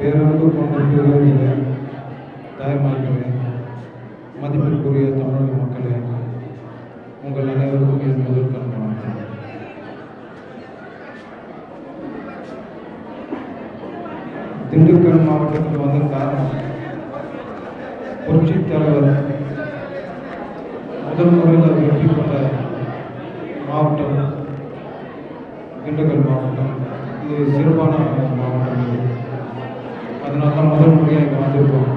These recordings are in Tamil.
பேரன்பு கொண்டிருக்கிற தாய்மார்களே மதிப்பிற்குரிய தமிழக மக்களே உங்கள் அனைவருக்கும் என் முதல் கண் திண்டுக்கல் மாவட்டத்துக்கு வந்த காரணம் புரட்சி தலைவர் முதல் முறையில் அவர் வெற்றி பெற்ற மாவட்டம் திண்டுக்கல் மாவட்டம். இது சிறப்பான மாவட்டம் இது. அதனால தான் முதல் முறையாக இங்கே வந்திருக்கோம்.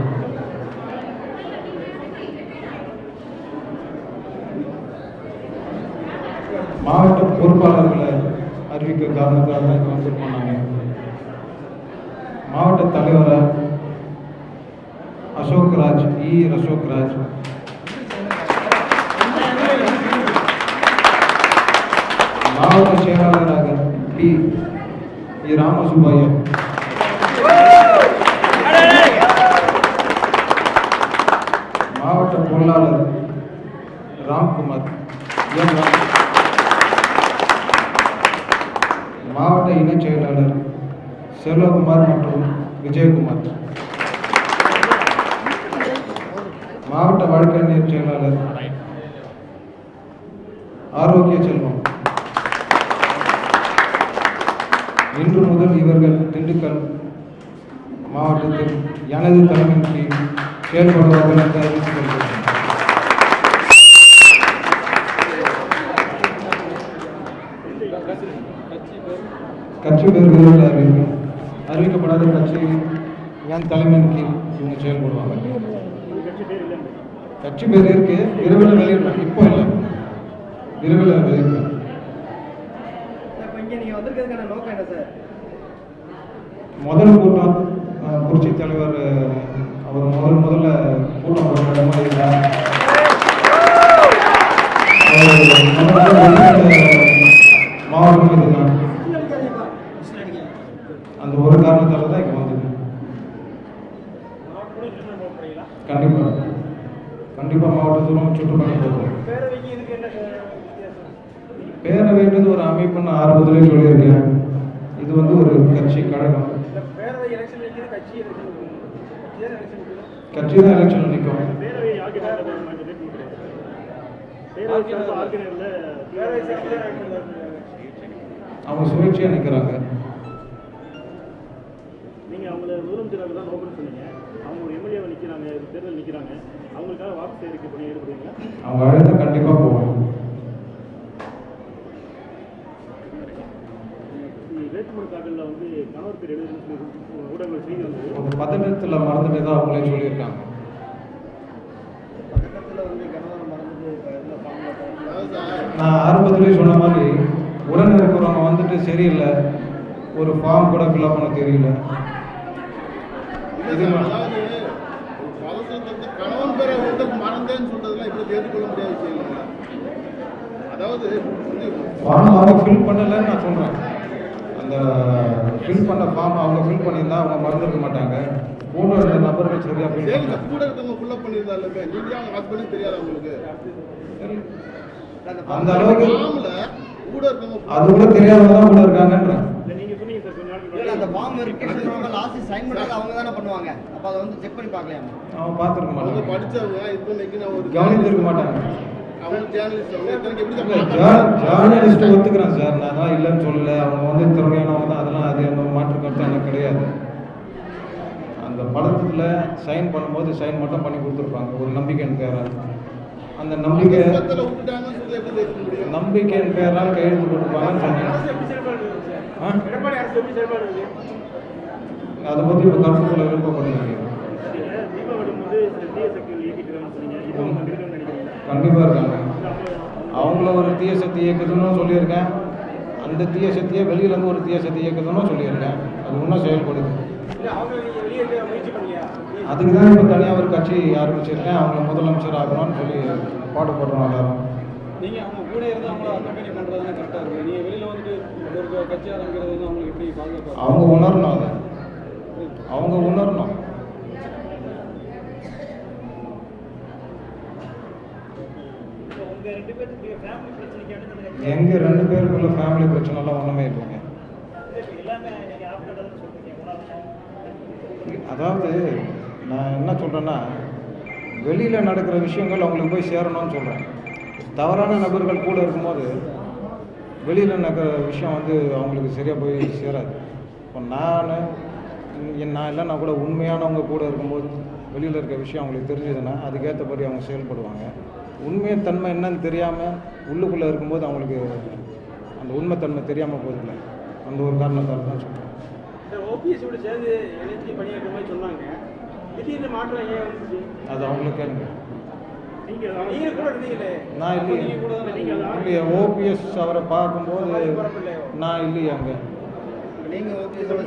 மாவட்ட பொறுப்பாளர்களை அறிவிக்க காரணத்தால் தான் இங்கே வந்திருக்கோம் நாங்கள் மாவட்ட தலைவரை அசோக் ராஜ் இ. அசோக் மாவட்ட செயலாளராக பி இ ராமசுப்பையா மாவட்ட பொருளாளர் ராம்குமார். மாவட்ட இணைச் செயலாளர் செல்வகுமார் மற்றும் விஜயகுமார். மாவட்ட வழக்கறிஞர் செயலாளர் ஆரோக்கிய செல்வம். இவர்கள் திண்டுக்கல் மாவட்டத்தில் எனது தலைமையின் கீழ் செயல்படுவார்கள் என்று அறிவித்துக் கொள்கிறேன். கட்சி பேர் விரைவில் அறிவிக்கும் அறிவிக்கப்படாத கட்சி என் தலைமையின் கீழ் இவங்க செயல்படுவாங்க. கட்சி பேர் இருக்கு. இரவில் வெளியிடலாம் இப்போ இல்லை. இரவில் வெளியிடலாம் இப்போ இங்கே நீங்கள் வந்திருக்கிறதுக்கான நோக்கம் என்ன சார் முதல் கூட்டம் புரட்சி தலைவர் அவர் முதல் முதல்ல கூட்டம் போட்ட மாதிரி மாவட்டம் இதுதான் அந்த ஒரு காரணத்தால தான் இங்கே வந்தது. கண்டிப்பாக கண்டிப்பாக மாவட்டத்தூரம் சுற்றுப்பயணம் போகிறோம் பேரவைன்றது ஒரு அமைப்புன்னு ஆரம்பத்திலே சொல்லியிருக்கேன். இது வந்து ஒரு கட்சி கழகம் இந்த பேரவை எலெக்ஷன் வைக்கிறது கட்சி எலெக்ஷன் கட்சி தான் எலெக்ஷன் வைக்கணும் கட்சி தான் எலெக்ஷன் நிற்கும். அவங்க சுயேட்சையாக நிற்கிறாங்க நீங்க அவங்கள முதலமைச்சராக தான் நோக்கம்னு சொன்னீங்க அவங்க எம்எல்ஏவை நிக்கிறாங்க தேர்தல் நிக்கிறாங்க. அவங்களுக்காக வாக்கு சேகரிக்க பணி ஈடுபடுவீங்களா அவங்க அழைத்தா கண்டிப்பாக போவோம் இந்த வேட்புமனு தாக்கல்ல வந்து கணவர் பேர் எழுதுன்னு ஊடகங்கள் செய்தி வந்தது பதட்டத்தில் மறந்துட்டு தான் அவங்களே சொல்லியிருக்காங்க. நான் ஆரம்பத்திலே சொன்ன மாதிரி உடன் இருக்கிறவங்க வந்துட்டு சரியில்லை. ஒரு ஃபார்ம் கூட ஃபில்அப் பண்ண தெரியல. இது கணவன் பேரை வந்து மறந்தேன்னு சொல்றதுலாம் இப்படி ஏற்றுக்கொள்ள முடியாத விஷயம் அதாவது ஃபார்ம் அவங்க ஃபில் பண்ணலைன்னு நான் சொல்கிறேன் அந்த ஃபில் பண்ண ஃபார்ம் அவங்க ஃபில் பண்ணியிருந்தா அவங்க மறந்துருக்க மாட்டாங்க. கூட இருந்த நபர்கள் சரியாக ஃபில் சரி பண்ணல கூட இருக்கவங்க ஃபுல்லப் பண்ணியிருந்தாலுமே நீங்க அவங்க ஹஸ்பண்ட் தெரியாது அவங்களுக்கு அந்த அளவுக்கு ஃபார்ம்ல கூட இருக்கவங்க அது கூட தெரியாதவங்க தான் கூட இருக்காங்கன்றேன். இல்லை நீங்க சொன்னீங்க சார் கொஞ்ச நாளைக்கு இல்லை அந்த ஃபார்ம் வெரிஃபிகேஷன் லாஸ்ட் சைன் பண்ணது அவங்க தானே பண்ணுவாங்க. அப்போ அதை வந்து செக் பண்ணி பார்க்கலையாமா? அவன் பார்த்துருக்க மாட்டாங்க. படிச்சவங்க இது இன்னைக்கு நான் ஒரு கவனித்திருக்க மாட்டாங்க. ஜேர்னலிஸ்ட் ஒத்துக்கிறேன் சார். நான் தான் இல்லைன்னு சொல்லல. அவங்க வந்து திறமையானவங்க தான். அதெல்லாம் அது அந்த மாற்று கருத்து எனக்கு கிடையாது. அந்த படத்துல சைன் பண்ணும்போது சைன் மட்டும் பண்ணி கொடுத்துருப்பாங்க. ஒரு நம்பிக்கையின் பேரால் அந்த நம்பிக்கை நம்பிக்கையின் பேரால் கையெழுத்து போட்டுருப்பாங்கன்னு சொன்னேன். அதை பற்றி இப்போ கருத்து சொல்ல விருப்பப்படுறீங்க கண்டிப்பாக இருக்காங்க. அவங்கள ஒரு தீய சக்தி இயக்குதுன்னு சொல்லியிருக்கேன். அந்த தீய சக்தியை வெளியிலேருந்து ஒரு தீய சக்தி இயக்குதுன்னு சொல்லியிருக்கேன். அது இன்னும் செயல்படுது. அதுக்கு தான் இப்போ தனியாக ஒரு கட்சி ஆரம்பிச்சிருக்கேன். அவங்கள முதலமைச்சர் ஆகணும்னு சொல்லி பாடுபடுறோம் எல்லாரும். நீங்கள் அவங்க கூட இருந்து அவங்கள அக்கம்பெனி பண்ணுறது கரெக்டாக இருக்குது நீங்கள் வெளியில் வந்துட்டு ஒரு கட்சி ஆரம்பிக்கிறது வந்து அவங்களுக்கு எப்படி பாதுகாப்பு அவங்க உணரணும் அதை. அவங்க உணரணும் உங்க ரெண்டு பேருக்கு ஃபேமிலி பிரச்சனைக்கான எங்கள் ரெண்டு பேருக்குள்ள ஃபேமிலி பிரச்சனைலாம் ஒன்றுமே இல்லைங்க. அதாவது நான் என்ன சொல்கிறேன்னா வெளியில் நடக்கிற விஷயங்கள் அவங்களுக்கு போய் சேரணும்னு சொல்கிறேன் தவறான நபர்கள் கூட இருக்கும்போது வெளியில் நடக்கிற விஷயம் வந்து அவங்களுக்கு சரியாக போய் சேராது. இப்போ நான் நான் இல்லைன்னா கூட உண்மையானவங்க கூட இருக்கும்போது வெளியில் இருக்க விஷயம் அவங்களுக்கு தெரிஞ்சதுன்னா அதுக்கேற்றபடி அவங்க செயல்படுவாங்க. உண்மை தன்மை என்னன்னு தெரியாமல் உள்ளுக்குள்ளே இருக்கும்போது அவங்களுக்கு அந்த உண்மைத்தன்மை தெரியாமல் போதில்லை அந்த ஒரு காரணத்தால் தான் சொல்கிறேன் சார் ஓபிஎஸ்ஸோட சேர்ந்து பணியாற்ற மாதிரி சொன்னாங்க. திடீர்னு மாற்றம் ஏன் வந்துச்சு? அது அவங்களுக்கு கேளுங்க. நீங்க நீங்க கூட இருந்தீங்களே? நான் இல்லையே. இல்லையா. ஓபிஎஸ் அவரை பார்க்கும்போது? நான் இல்லையே அங்கே. நீங்க ஓபிஎஸோட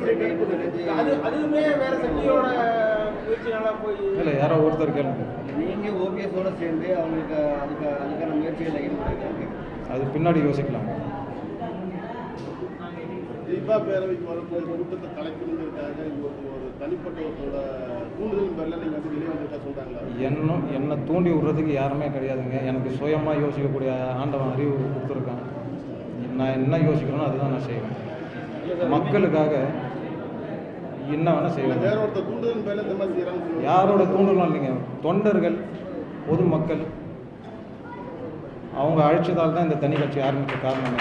அது அதுவுமே வேற சக்தியோட இல்லை யாரோ ஒருத்தர் கேளுங்க. நீங்க ஓபிஎஸோட சேர்ந்து அவங்களுக்கு அதுக்கு அதுக்கான முயற்சிகளில் ஈடுபடுறீங்க அது பின்னாடி யோசிக்கலாம். தீபா பேரவைக்கு வரும்போது கூட்டத்தை கலைக்கணுங்கிறதுக்காக ஒரு தனிப்பட்ட ஒருத்தரோட தூண்டுதலின் பேரில் நீங்கள் வந்து வெளியே வந்துட்டா சொல்கிறாங்களா என்னும் என்னை தூண்டி விடுறதுக்கு யாருமே கிடையாதுங்க. எனக்கு சுயமாக யோசிக்கக்கூடிய ஆண்டவன் அறிவு கொடுத்துருக்கான். நான் என்ன யோசிக்கணும்னோ அதுதான் நான் செய்வேன். மக்களுக்காக மாதிரி செய்கிறாங்கன்னு சொல்லுவாங்க யாரோட தூண்டலும் இல்லைங்க? தொண்டர்கள் பொதுமக்கள் அவங்க அழைச்சதால் தான் இந்த தனி கட்சி ஆரம்பித்த காரணம்.